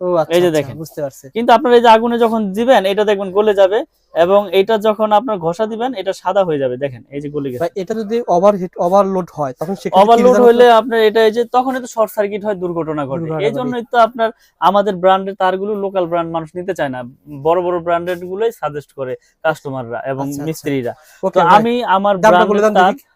এই যে আচ্ছা, দেখেন। বুঝতে পারছি। কিন্তু আপনার এই যে আগুনে যখন দিবেন এটা দেখবেন গলে যাবে এবং এটা যখন আপনার ঘষা দিবেন এটা সাদা হয়ে যাবে। দেখেন এই যে গলে গেছে। এটা যদি ওভারহিট ওভারলোড হয় তখন ওভারলোড হলে আপনার এটা এই যে তখন তো শর্ট সার্কিট হয় দুর্ঘটনা ঘটে। এই জন্যই তো আপনার আমাদের ব্র্যান্ডের তারগুলো লোকাল ব্র্যান্ড মানুষ নিতে চায় না। বড় বড় ব্র্যান্ডের গুলোই সাজেস্ট করে কাস্টমাররা এবং আচ্ছা, আচ্ছা। মিস্ত্রিরা। তো আমি আমার ব্র্যান্ডের তার আহ,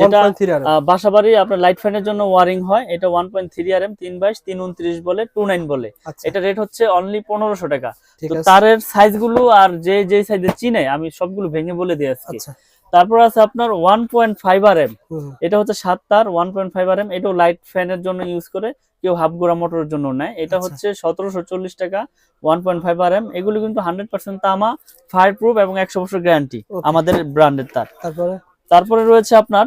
যেটা 1.3 বাসাবাড়ি আপনার লাইট ফ্যানের জন্য ওয়ারিং হয়। এটা one point three R M তিন বাইশ তিন উনত্রিশ বলে টু নাইন বলে। আচ্ছা। এটা রেট হচ্ছে অনলি পনেরোশো টাকা। তো তারের আর যে যে চিনে আমি সবগুলো ভেঙে বলে দিয়ে আজকে। আচ্ছা। তারপর আছে আপনার one point five R M হুম, হুম। এটা হচ্ছে সাত তার one point five R M এটাও লাইট ফ্যানের জন্য ইউজ করে কেউ হাফ গোড়া মোটরের জন্য নেয়। এটা আচ্ছা। হচ্ছে সতেরোশো চল্লিশ টাকা one point five R M এগুলো কিন্তু হান্ড্রেড পার্সেন্ট তামা ফায়ার প্রুফ এবং একশো বছর গ্যারান্টি আমাদের ব্র্যান্ডের তার। তারপরে? তারপরে রয়েছে আপনার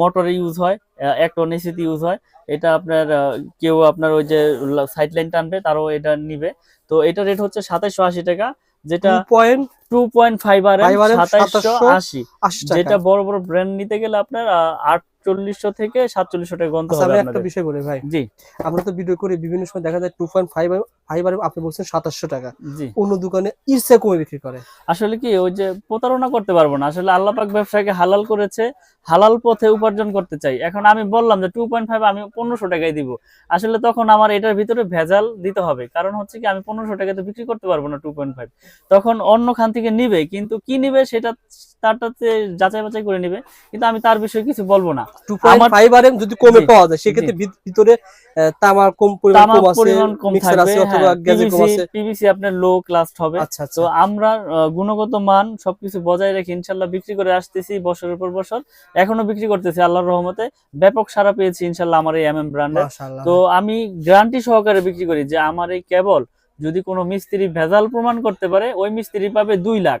মোটরে ইউজ হয় একটন এসিতে ইউজ হয়। এটা আপনার কেউ আপনার ওই যে সাইড লাইন টানবে তারও এটা নিবে। তো এটা রেট হচ্ছে সাতাইশশো আশি টাকা যেটা two point two point five R সাতাইশো 5 RM সাতাইশশো আশি। যেটা বড় বড় ব্র্যান্ড নিতে গেলে আপনার আটচল্লিশশো থেকে সাতচল্লিশশো টাকা গন্তে আচ্ছা হবে একটা বিষয় বলি ভাই। জি। আমরা তো ভিডিও করি বিভিন্ন সময় দেখা যায় টু পয়েন্ট ফাইভ আপনি বলছেন সাতাশশো টাকা। জি। অন্য দোকানে কমে বিক্রি করে। আসলে কি ওই যে প্রতারণা করতে পারব না। আসলে আল্লাহ পাক ব্যবসাকে হালাল করেছে হালাল পথে উপার্জন করতে চাই। এখন আমি বললাম যে টু পয়েন্ট ফাইভ আমি পনেরোশো টাকায় দিব। আসলে তখন আমার এটার ভিতরে ভেজাল দিতে হবে। কারণ হচ্ছে কি আমি পনেরোশো টাকায় তো বিক্রি করতে পারব না টু পয়েন্ট ফাইভ তখন অন্য খান থেকে নিবে কিন্তু কি নিবে সেটা তারটাতে যাচাই বাছাই করে নিবে। কিন্তু আমি তার বিষয়ে কিছু বলব না। আমার- যদি কমে পাওয়া যায় সেক্ষেত্রে ভিত- ভিতরে তামার কম পরিমাণ কম আছে পরিমাণ কম থাকবে অথবা গ্যাজে কম আছে। পিভিসি আপনার লো ক্লাস হবে। আচ্ছা আচ্ছা। তো আমরা গুণগত মান সবকিছু বজায় রেখে ইনশাল্লাহ বিক্রি করে আসতেছি বছরের পর বছর। এখনও বিক্রি করতেছি আল্লাহর রহমতে। ব্যাপক সারা পেয়েছি ইনশাল্লাহ আমার এই এম এম ব্র্যান্ডের তো আমি গ্যারান্টি সহকারে বিক্রি করি যে আমার এই কেবল যদি কোনো মিস্ত্রি ভেজাল প্রমাণ করতে পারে ওই মিস্ত্রি পাবে দুই লাখ।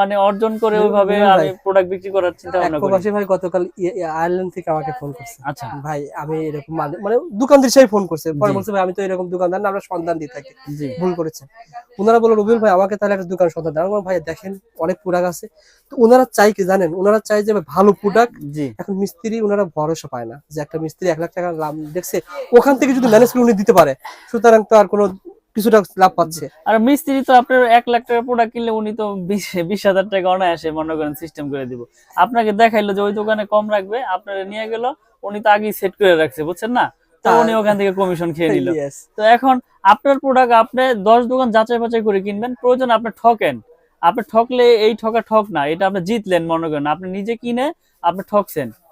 মানে অর্জন করে ওইভাবে আমি প্রোডাক্ট বিক্রি করার চিন্তা ভাবনা করি। প্রবাসী ভাই গতকাল আয়ারল্যান্ড থেকে আমাকে ফোন করছে। আচ্ছা। ভাই আমি এরকম মানে দোকানদার সেই ফোন করছে। পরে বলছে ভাই আমি তো এরকম দোকানদার না আমরা সন্ধান দিয়ে থাকি। ভুল করেছে। ওনারা বলল রবিউল ভাই আমাকে তাহলে একটা দোকান সন্ধান দেন আমি ভাই দেখেন অনেক প্রোডাক্ট আছে। তো ওনারা চাই কি জানেন? ওনারা চাই যে ভালো প্রোডাক্ট এখন মিস্ত্রি ওনারা ভরসা পায় না যে একটা মিস্ত্রি এক লাখ টাকা লাভ দেখছে ওখান থেকে যদি ম্যানেজ করে উনি দিতে পারে। সুতরাং তো আর কোনো কিছুটা লাভ পাচ্ছে। আর মিস্ত্রি তো আপনার এক লাখ টাকার প্রোডাক্ট কিনলে উনি তো বিশ বিশ হাজার টাকা অনায়াসে মনে করেন সিস্টেম করে দিব। আপনাকে দেখাইলো যে ওই দোকানে কম রাখবে আপনারা নিয়ে গেল উনি তো আগেই সেট করে রাখছে বুঝছেন না? তো উনি ওখান থেকে কমিশন খেয়ে নিল। তো এখন আপনার প্রোডাক্ট আপনি দশ দোকান যাচাই বাছাই করে কিনবেন প্রয়োজন আপনি ঠকেন। আপনি ঠকলে এই ঠকা ঠক না এটা আপনি জিতলেন মনে করেন। আপনি নিজে কিনে আপনি ঠকছেন।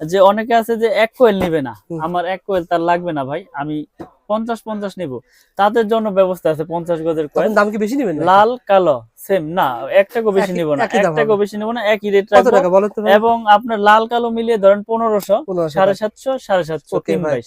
যে অনেকে আছে যে এক কোয়েল নিবে না। আমার এক কোয়েল তার লাগবে না ভাই আমি পঞ্চাশ পঞ্চাশ নিব। তাদের জন্য ব্যবস্থা আছে পঞ্চাশ গজের কোয়েল দাম কি বেশি নিবেন লাল কালো সেম না একটা কো বেশি নিবো না একটা এক দাম বেশি নিব না একই রেট রাখব? এবং আপনার লাল কালো মিলিয়ে ধরেন পনেরোশো পনেরোশো সাড়ে সাতশো সাড়ে সাতশো তিন বাইশ।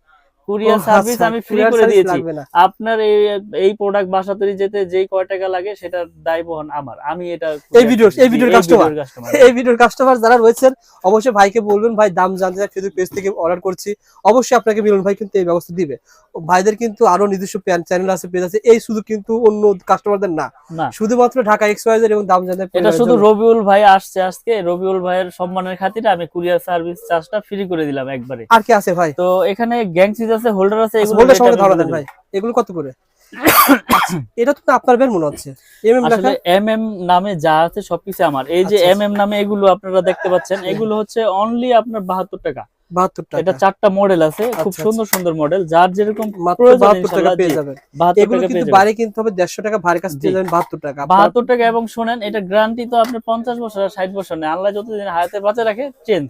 কুরিয়ার সার্ভিস আচ্ছা, আমি ফ্রি করে দিয়েছি। আপনার এই এই প্রোডাক্ট বাসা তৈরি যেতে যেই কয় টাকা লাগে সেটা দায় বহন আমার। আমি এটা এই ভিডিওর- এই ভিডিওর কাস্টমার এই ভিডিওর কাস্টমার যারা রয়েছেন অবশ্যই ভাইকে বলবেন ভাই দাম জানতে চাই ফেসবুক পেজ থেকে অর্ডার করছি। অবশ্যই আপনাকে মিলন ভাই কিন্তু এই ব্যবস্থা দিবে। ভাইদের কিন্তু আরও নিজস্ব চ্যানেল আছে পেজ আছে। এই শুধু কিন্তু অন্য কাস্টমারদের না। শুধুমাত্র ঢাকা এক্স ওয়াই এবং দাম জানতে এটা শুধু রবিউল ভাই আসছে আজকে। রবিউল ভাইয়ের সম্মানের খাতিরে আমি কুরিয়ার সার্ভিস চার্জটা ফ্রি করে দিলাম একবারে। আর কি আছে ভাই? তো এখানে গ্যাং আছে হোল্ডার আছে এগুলো হোল্ডার সঙ্গে ধারণা দেন ভাই। এগুলো কত করে? আচ্ছা, এটা তো আপনার বের মনে হচ্ছে। এম এম আসলে এম এম নামে যা আছে সবকিছু আমার। এই যে আচ্ছা, এম এম নামে এগুলো আপনারা দেখতে পাচ্ছেন এগুলো হচ্ছে অনলি আপনার বাহাত্তর টাকা। বাহাত্তর এটা চারটা মডেল আছে খুব আচ্ছা, সুন্দর সুন্দর মডেল যার যেরকম মাত্র প্রয়োজন বাহাত্তর টাকা পেয়ে যাবেন। বাহাত্তর এগুলো টাকা কিন্তু বাইরে কিনতে হবে দেড়শো টাকা ভারী কাছে পেয়ে যাবেন বাহাত্তর টাকা। আপনার- বাহাত্তর টাকা এবং শোনেন এটা গ্যারান্টি তো আপনার পঞ্চাশ বছর আর ষাট বছর নেই। আল্লাহ যতদিন হায়াতে বাঁচে রাখে চেঞ্জ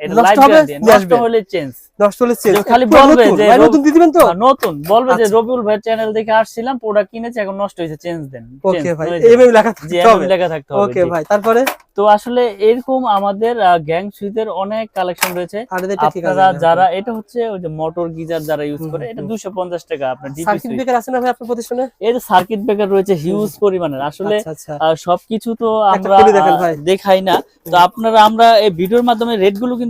এটা নষ্ট লাইফ হবে, গ্যারান্টি নিয়ে নষ্ট হলে চেঞ্জ নষ্ট হলে চেঞ্জ খালি বলবে যে নতুন দিয়ে দিবেন তো? নতুন। বলবে যে আচ্ছা। রবিউল ভাই চ্যানেল দেখে আসছিলাম প্রোডাক্ট কিনেছি এখন নষ্ট হয়েছে চেঞ্জ দেন। ওকে ভাই এম যাবে। এম লেখা থাকতে হবে। লেখা থাকতে হবে ওকে ভাই তারপরে? তো আসলে এরকম আমাদের গ্যাং সুইচের অনেক কালেকশন রয়েছে। আপনারা যারা এটা হচ্ছে ওই যে মোটর গিজার যারা ইউজ করে এটা হুম। দুশো পঞ্চাশ টাকা আপনার সার্কিট ব্রেকার আছে না ভাই আপনার প্রতিষ্ঠানে এই সার্কিট ব্রেকার রয়েছে হিউজ পরিমাণের। আসলে আচ্ছা আচ্ছা। সবকিছু তো আমরা। দেখাই না। তো আপনারা আমরা এই ভিডিওর মাধ্যমে রেটগুলো কিন্তু